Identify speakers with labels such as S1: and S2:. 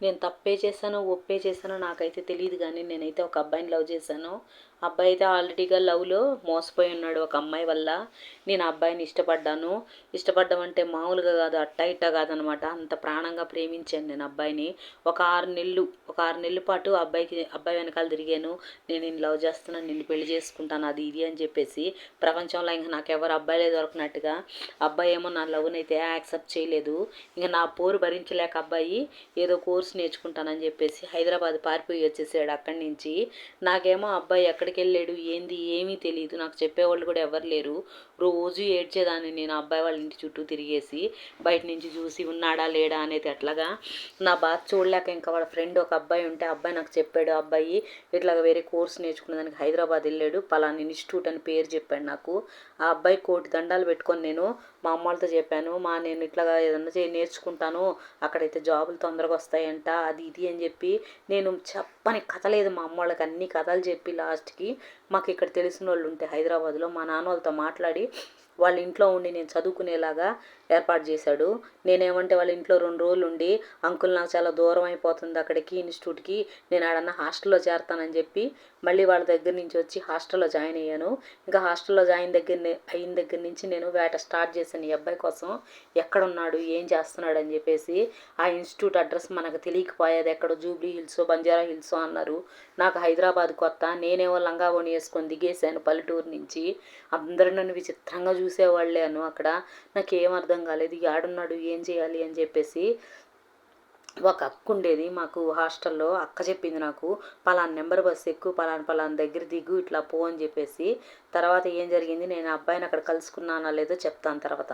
S1: నేను తప్పే చేశానో ఒప్పే చేశానో నాకైతే తెలియదు కానీ నేనైతే ఒక అబ్బాయిని లవ్ చేశాను. అబ్బాయి అయితే ఆల్రెడీగా లవ్లో మోసపోయి ఉన్నాడు ఒక అమ్మాయి వల్ల. నేను ఆ అబ్బాయిని ఇష్టపడ్డాను. ఇష్టపడ్డం అంటే మామూలుగా కాదు అట్టా ఇట్టా కాదనమాట. అంత ప్రాణంగా ప్రేమించాను నేను అబ్బాయిని. ఒక ఆరు నెలలు ఒక ఆరు నెలల పాటు అబ్బాయికి అబ్బాయి వెనకాల తిరిగాను. నేను నేను లవ్ చేస్తున్నాను నిన్ను పెళ్ళి చేసుకుంటాను అది ఇది అని చెప్పేసి ప్రపంచంలో ఇంకా నాకు ఎవరు అబ్బాయిలే దొరకనట్టుగా అబ్బాయి ఏమో నా లవ్ని అయితే యాక్సెప్ట్ చేయలేదు. ఇంకా నా పోరు భరించలేక అబ్బాయి ఏదో కోర్స్ నేర్చుకుంటానని చెప్పేసి హైదరాబాద్ పారిపోయి వచ్చేసాడు అక్కడి నుంచి. నాకేమో అబ్బాయి ఎక్కడికి వెళ్ళాడు ఏంది? ఏమీ తెలియదు నాకు చెప్పేవాళ్ళు కూడా ఎవరు లేరు. రోజు ఏడ్చేదాన్ని నేను అబ్బాయి వాళ్ళ ఇంటి చుట్టూ తిరిగేసి బయట నుంచి చూసి ఉన్నాడా లేడా అనేది ఎట్లాగా నా బాధ చూడలేక ఇంకా వాళ్ళ ఫ్రెండ్ ఒక అబ్బాయి ఉంటే అబ్బాయి నాకు చెప్పాడు అబ్బాయి ఇట్లాగా వేరే కోర్స్ నేర్చుకునేదానికి హైదరాబాద్ వెళ్ళాడు. పలానా ఇన్స్టిట్యూట్ అని పేరు చెప్పాడు నాకు. ఆ అబ్బాయి కోటి దండాలు పెట్టుకొని నేను మా అమ్మ వాళ్ళతో చెప్పాను మా నేను ఇట్లాగా ఏదన్నా చేయి నేర్చుకుంటాను. అక్కడైతే జాబులు తొందరగా వస్తాయంట అది ఇది అని చెప్పి నేను చెప్పని కథ లేదు మా అమ్మ వాళ్ళకి. అన్ని కథలు చెప్పి లాస్ట్కి మాకు ఇక్కడ తెలిసిన వాళ్ళు ఉంటే హైదరాబాద్లో మా నాన్న వాళ్ళతో మాట్లాడి వాళ్ళ ఇంట్లో ఉండి నేను చదువుకునేలాగా ఏర్పాటు చేశాడు. నేనేమంటే వాళ్ళ ఇంట్లో రెండు రోజులు ఉండి అంకుల్ నాకు చాలా దూరం అయిపోతుంది అక్కడికి ఇన్స్టిట్యూట్కి నేను ఆడన్నా హాస్టల్లో చేరతానని చెప్పి మళ్ళీ వాళ్ళ దగ్గర నుంచి వచ్చి హాస్టల్లో జాయిన్ అయ్యాను. ఇంకా హాస్టల్లో జాయిన్ దగ్గర అయిన దగ్గర నుంచి నేను వేట స్టార్ట్ చేశాను ఈ అబ్బాయి కోసం. ఎక్కడున్నాడు ఏం చేస్తున్నాడు అని చెప్పేసి ఆ ఇన్స్టిట్యూట్ అడ్రస్ మనకు తెలియకపోయేది ఎక్కడో జూబ్లీ హిల్స్ బంజారా హిల్స్ అన్నారు. నాకు హైదరాబాద్ కొత్త నేనేమో లంగా వేసుకొని దిగేశాను పల్లెటూరు నుంచి. అందరూ నన్ను విచిత్రంగా చూసేవాళ్ళేను అక్కడ. నాకు ఏం అర్థం కాలేదు. యాడున్నాడు? ఏం చేయాలి? అని చెప్పేసి ఒక అక్క ఉండేది మాకు హాస్టల్లో. అక్క చెప్పింది నాకు పలానా నెంబర్ బస్సు ఎక్కువ పలానా పలానా దగ్గర దిగు ఇట్లా పో అని చెప్పేసి. తర్వాత ఏం జరిగింది? నేను అబ్బాయిని అక్కడ కలుసుకున్నానా లేదో చెప్తాను తర్వాత.